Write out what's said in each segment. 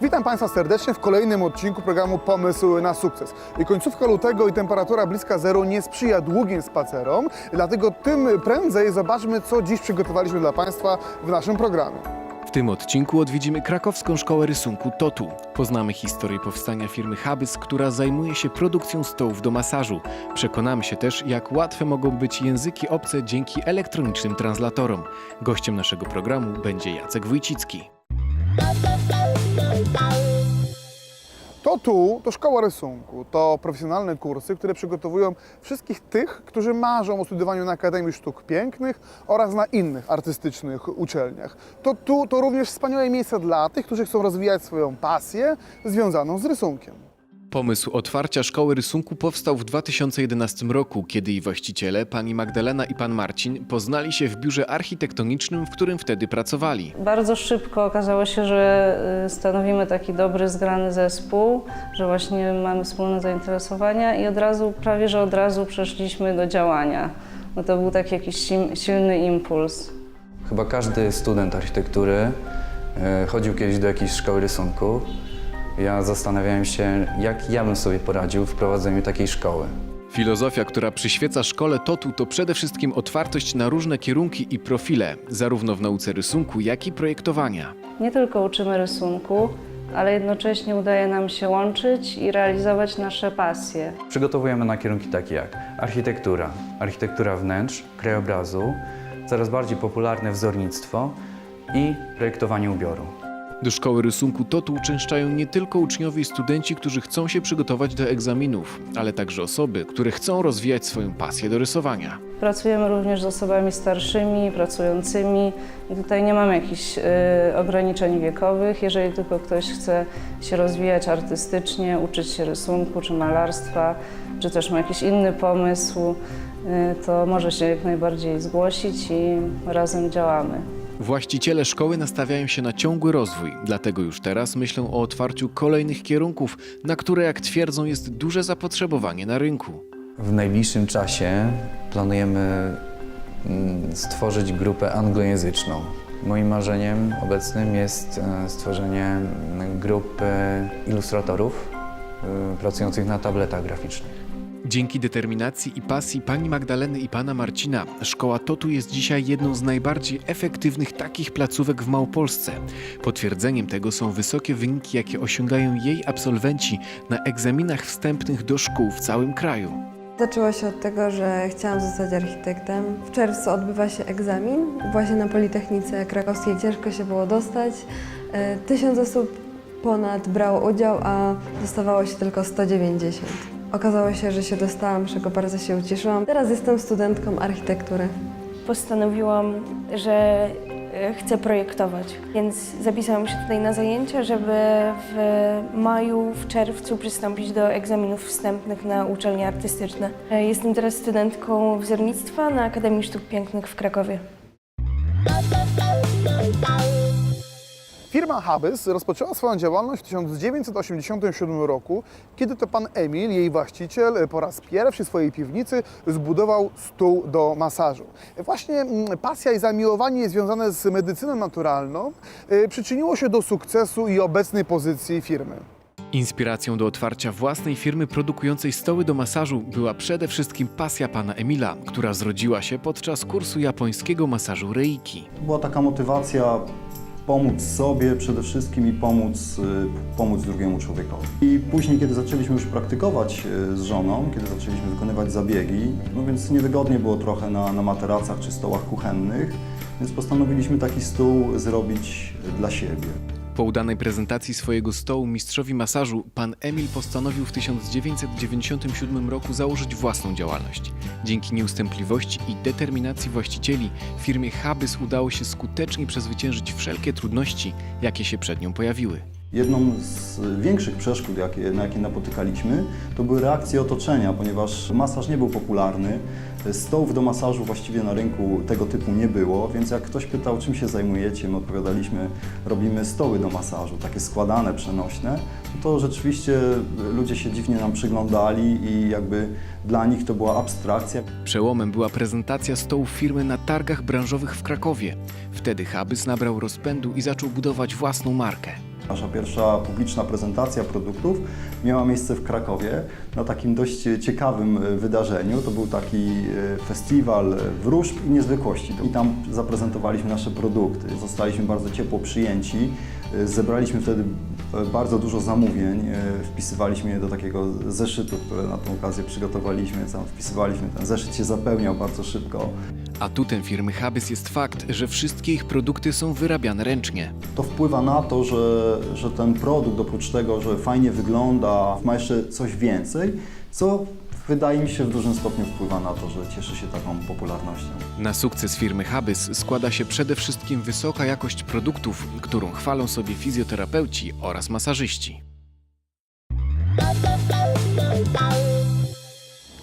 Witam Państwa serdecznie w kolejnym odcinku programu Pomysł na sukces. I końcówka lutego i temperatura bliska zero nie sprzyja długim spacerom, dlatego tym prędzej zobaczmy, co dziś przygotowaliśmy dla Państwa w naszym programie. Tym odcinku odwiedzimy krakowską szkołę rysunku TOTU. Poznamy historię powstania firmy Habys, która zajmuje się produkcją stołów do masażu. Przekonamy się też, jak łatwe mogą być języki obce dzięki elektronicznym translatorom. Gościem naszego programu będzie Jacek Wójcicki. To tu, to szkoła rysunku, to profesjonalne kursy, które przygotowują wszystkich tych, którzy marzą o studiowaniu na Akademii Sztuk Pięknych oraz na innych artystycznych uczelniach. To tu, to również wspaniałe miejsce dla tych, którzy chcą rozwijać swoją pasję związaną z rysunkiem. Pomysł otwarcia szkoły rysunku powstał w 2011 roku, kiedy jej właściciele, pani Magdalena i pan Marcin, poznali się w biurze architektonicznym, w którym wtedy pracowali. Bardzo szybko okazało się, że y, stanowimy taki dobry, zgrany zespół, że właśnie mamy wspólne zainteresowania i od razu, prawie że od razu przeszliśmy do działania. No to był taki jakiś silny impuls. Chyba każdy student architektury e, chodził kiedyś do jakiejś szkoły rysunku. Ja zastanawiałem się, jak ja bym sobie poradził w prowadzeniu takiej szkoły. Filozofia, która przyświeca szkole TOTU, to przede wszystkim otwartość na różne kierunki i profile, zarówno w nauce rysunku, jak i projektowania. Nie tylko uczymy rysunku, ale jednocześnie udaje nam się łączyć i realizować nasze pasje. Przygotowujemy na kierunki takie jak architektura, architektura wnętrz, krajobrazu, coraz bardziej popularne wzornictwo i projektowanie ubioru. Do szkoły rysunku TOTU uczęszczają nie tylko uczniowie i studenci, którzy chcą się przygotować do egzaminów, ale także osoby, które chcą rozwijać swoją pasję do rysowania. Pracujemy również z osobami starszymi, pracującymi tutaj nie mamy jakichś y, ograniczeń wiekowych. Jeżeli tylko ktoś chce się rozwijać artystycznie, uczyć się rysunku czy malarstwa, czy też ma jakiś inny pomysł, y, to może się jak najbardziej zgłosić i razem działamy. Właściciele szkoły nastawiają się na ciągły rozwój, dlatego już teraz myślą o otwarciu kolejnych kierunków, na które, jak twierdzą, jest duże zapotrzebowanie na rynku. W najbliższym czasie planujemy mm, stworzyć grupę anglojęzyczną. Moim marzeniem obecnym jest e, stworzenie mm, grupy ilustratorów e, pracujących na tabletach graficznych. Dzięki determinacji i pasji pani Magdaleny i pana Marcina, szkoła TOTU jest dzisiaj jedną z najbardziej efektywnych takich placówek w Małopolsce. Potwierdzeniem tego są wysokie wyniki, jakie osiągają jej absolwenci na egzaminach wstępnych do szkół w całym kraju. Zaczęło się od tego, że chciałam zostać architektem. W czerwcu odbywa się egzamin. Właśnie na Politechnice Krakowskiej ciężko się było dostać. E, Tysiąc osób ponad brało udział, a dostawało się tylko 190. Okazało się, że się dostałam, czego bardzo się ucieszyłam. Teraz jestem studentką architektury. postanowiłam, że e, chcę projektować. Więc zapisałam się tutaj na zajęcia, żeby w maju, w czerwcu przystąpić do egzaminów wstępnych na uczelnie artystyczne. E, Jestem teraz studentką wzornictwa na Akademii Sztuk Pięknych w Krakowie. Firma Habys rozpoczęła swoją działalność w 1987 roku, kiedy to pan Emil, jej właściciel, po raz pierwszy w swojej piwnicy zbudował stół do masażu. Właśnie mm, pasja i zamiłowanie związane z medycyną naturalną y, przyczyniło się do sukcesu i obecnej pozycji firmy. Inspiracją do otwarcia własnej firmy produkującej stoły do masażu była przede wszystkim pasja pana Emila, która zrodziła się podczas kursu japońskiego masażu Reiki. To była taka motywacja pomóc sobie przede wszystkim i pomóc, y, pomóc drugiemu człowiekowi. I później, kiedy zaczęliśmy już praktykować y, z żoną, kiedy zaczęliśmy wykonywać zabiegi, no więc niewygodnie było trochę na, na materacach czy stołach kuchennych, więc postanowiliśmy taki stół zrobić dla siebie. Po udanej prezentacji swojego stołu mistrzowi masażu, pan Emil postanowił w 1997 roku założyć własną działalność. Dzięki nieustępliwości i determinacji właścicieli firmie Habys udało się skutecznie przezwyciężyć wszelkie trudności, jakie się przed nią pojawiły. Jedną z większych przeszkód, jakie, na jakie napotykaliśmy, to były reakcje otoczenia, ponieważ masaż nie był popularny. Stołów do masażu właściwie na rynku tego typu nie było, więc jak ktoś pytał, czym się zajmujecie, my odpowiadaliśmy, robimy stoły do masażu, takie składane, przenośne. To rzeczywiście ludzie się dziwnie nam przyglądali i jakby dla nich to była abstrakcja. Przełomem była prezentacja stołów firmy na targach branżowych w Krakowie. Wtedy Habys nabrał rozpędu i zaczął budować własną markę. Nasza pierwsza publiczna prezentacja produktów miała miejsce w Krakowie na takim dość ciekawym e, wydarzeniu. To był taki e, festiwal wróżb i niezwykłości. I tam zaprezentowaliśmy nasze produkty. Zostaliśmy bardzo ciepło przyjęci. E, Zebraliśmy wtedy bardzo dużo zamówień. E, Wpisywaliśmy je do takiego zeszytu, które na tę okazję przygotowaliśmy. Tam wpisywaliśmy, ten zeszyt się zapełniał bardzo szybko. Atutem firmy Habys jest fakt, że wszystkie ich produkty są wyrabiane ręcznie. To wpływa na to, że, że ten produkt oprócz tego, że fajnie wygląda, ma jeszcze coś więcej, co wydaje mi się w dużym stopniu wpływa na to, że cieszy się taką popularnością. Na sukces firmy Habys składa się przede wszystkim wysoka jakość produktów, którą chwalą sobie fizjoterapeuci oraz masażyści.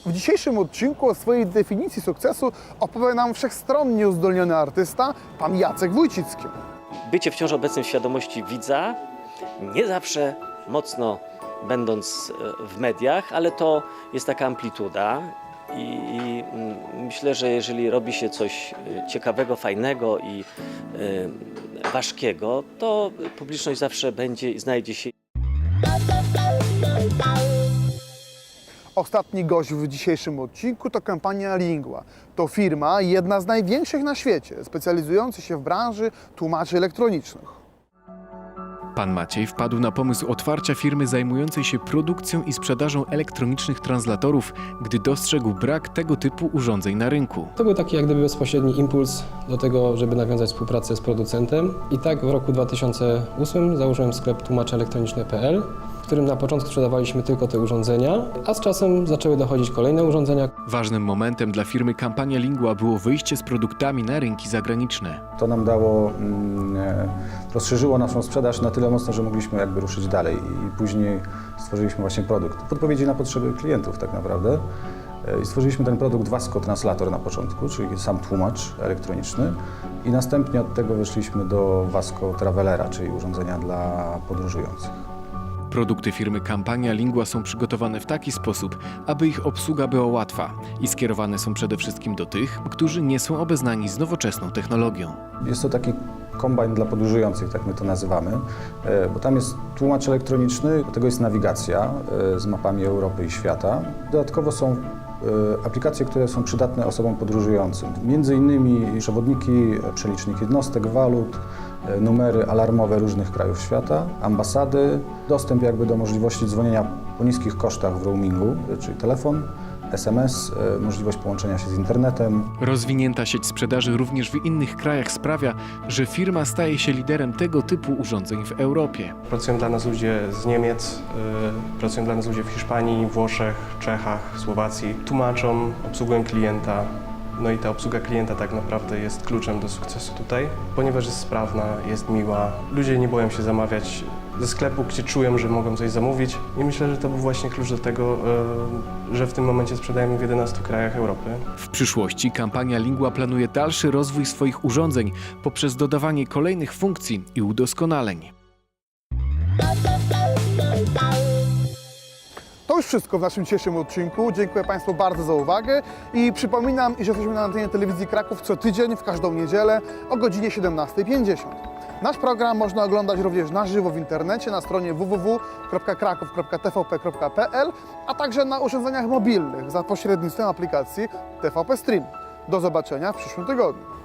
W dzisiejszym odcinku o swojej definicji sukcesu opowie nam wszechstronnie uzdolniony artysta, pan Jacek Wójcicki. bycie wciąż obecnym w świadomości widza, nie zawsze mocno będąc e, w mediach, ale to jest taka amplituda. I, i mm, myślę, że jeżeli robi się coś e, ciekawego, fajnego i e, ważkiego, to publiczność zawsze będzie i znajdzie się Ostatni gość w dzisiejszym odcinku to kompania Lingua. To firma, jedna z największych na świecie, specjalizująca się w branży tłumaczy elektronicznych. Pan Maciej wpadł na pomysł otwarcia firmy zajmującej się produkcją i sprzedażą elektronicznych translatorów, gdy dostrzegł brak tego typu urządzeń na rynku. To był taki jak gdyby bezpośredni impuls do tego, żeby nawiązać współpracę z producentem. I tak w roku 2008 założyłem sklep tłumaczeelektroniczne.pl, którym na początku sprzedawaliśmy tylko te urządzenia, a z czasem zaczęły dochodzić kolejne urządzenia, Ważnym momentem dla firmy Kampania Lingua było wyjście z produktami na rynki zagraniczne. To nam dało, mm, e, rozszerzyło naszą sprzedaż na tyle mocno, że mogliśmy jakby ruszyć dalej i później stworzyliśmy właśnie produkt. W odpowiedzi na potrzeby klientów tak naprawdę. E, I stworzyliśmy ten produkt Vasco Translator na początku, czyli sam tłumacz elektroniczny i następnie od tego weszliśmy do Vasco Travelera, czyli urządzenia dla podróżujących. Produkty firmy Kampania Lingua są przygotowane w taki sposób, aby ich obsługa była łatwa i skierowane są przede wszystkim do tych, którzy nie są obeznani z nowoczesną technologią. Jest to taki kombajn dla podróżujących, tak my to nazywamy, e, bo tam jest tłumacz elektroniczny, do tego jest nawigacja e, z mapami Europy i świata. Dodatkowo są aplikacje, które są przydatne osobom podróżującym. Między innymi przewodniki, e, przelicznik jednostek, walut, e, numery alarmowe różnych krajów świata, ambasady, dostęp jakby do możliwości dzwonienia po niskich kosztach w roamingu, e, czyli telefon, SMS, e, możliwość połączenia się z internetem, Rozwinięta sieć sprzedaży również w innych krajach sprawia, że firma staje się liderem tego typu urządzeń w Europie. Pracują dla nas ludzie z Niemiec, y, pracują dla nas ludzie w Hiszpanii, Włoszech, Czechach, Słowacji. Tłumaczą, obsługują klienta. No i ta obsługa klienta tak naprawdę jest kluczem do sukcesu tutaj, ponieważ jest sprawna, jest miła. Ludzie nie boją się zamawiać ze sklepu, gdzie czują, że mogą coś zamówić. I myślę, że to był właśnie klucz do tego, y, że w tym momencie sprzedajemy w 11 krajach Europy. W przyszłości kampania Lingua planuje dalszy rozwój swoich urządzeń poprzez dodawanie kolejnych funkcji i udoskonaleń. To już wszystko w naszym dzisiejszym odcinku. Dziękuję Państwu bardzo za uwagę i przypominam, iż jesteśmy na antenie telewizji Kraków co tydzień w każdą niedzielę o godzinie 17.50. Nasz program można oglądać również na żywo w internecie na stronie www.kraków.tvp.pl, a także na urządzeniach mobilnych za pośrednictwem aplikacji TVP Stream. Do zobaczenia w przyszłym tygodniu.